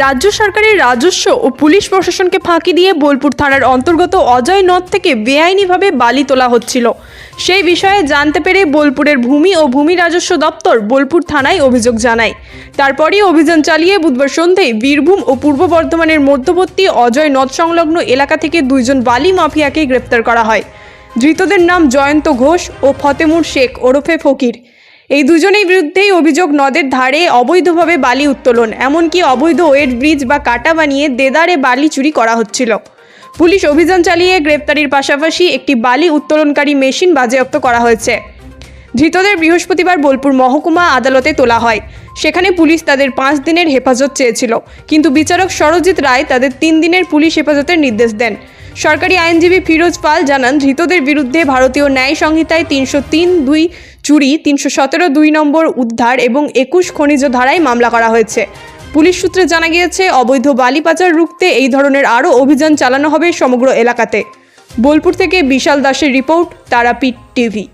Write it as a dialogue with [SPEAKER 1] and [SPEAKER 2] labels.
[SPEAKER 1] রাজ্য সরকারের রাজস্ব ও পুলিশ প্রশাসনকে ফাঁকি দিয়ে বোলপুর থানার অন্তর্গত অজয় নদ থেকে বেআইনিভাবে বালি তোলা হচ্ছিল। সেই বিষয়ে জানতে পেরে বোলপুরের ভূমি ও ভূমি রাজস্ব দপ্তর বোলপুর থানায় অভিযোগ জানায়। তারপরই অভিযান চালিয়ে বুধবার সন্ধ্যায় বীরভূম ও পূর্ব বর্ধমানের মধ্যবর্তী অজয় নদ সংলগ্ন এলাকা থেকে দুইজন বালি মাফিয়াকে গ্রেপ্তার করা হয়। ধৃতদের নাম জয়ন্ত ঘোষ ও ফতেমুর শেখ ওরফে ফকির। এই দুজনের বিরুদ্ধেই অভিযোগ নদের ধারে অবৈধভাবে বালি উত্তোলন, এমনকি অবৈধ ওয়েট ব্রিজ বা কাটা বানিয়ে দেদারে বালি চুরি করা হচ্ছিল। পুলিশ অভিযান চালিয়ে গ্রেপ্তারির পাশাপাশি একটি বালি উত্তোলনকারী মেশিন বাজেয়াপ্ত করা হয়েছে। ধৃতদের বৃহস্পতিবার বোলপুর মহকুমা আদালতে তোলা হয়। সেখানে পুলিশ তাদের পাঁচ দিনের হেফাজত চেয়েছিল, কিন্তু বিচারক সরজিৎ রায় তাদের তিন দিনের পুলিশ হেফাজতের নির্দেশ দেন। সরকারি আইনজীবী ফিরোজ পাল জানান, ধৃতদের বিরুদ্ধে ভারতীয় ন্যায় সংহিতায় তিনশো তিন দুই চুরি, তিনশো সতেরো দুই নম্বর উদ্ধার এবং একুশ খনিজ ধারায় মামলা করা হয়েছে। পুলিশ সূত্রে জানা গিয়েছে, অবৈধ বালি পাচার রুখতে এই ধরনের আরও অভিযান চালানো হবে সমগ্র এলাকাতে। বোলপুর থেকে বিশাল দাসের রিপোর্ট, তারাপীঠ টিভি।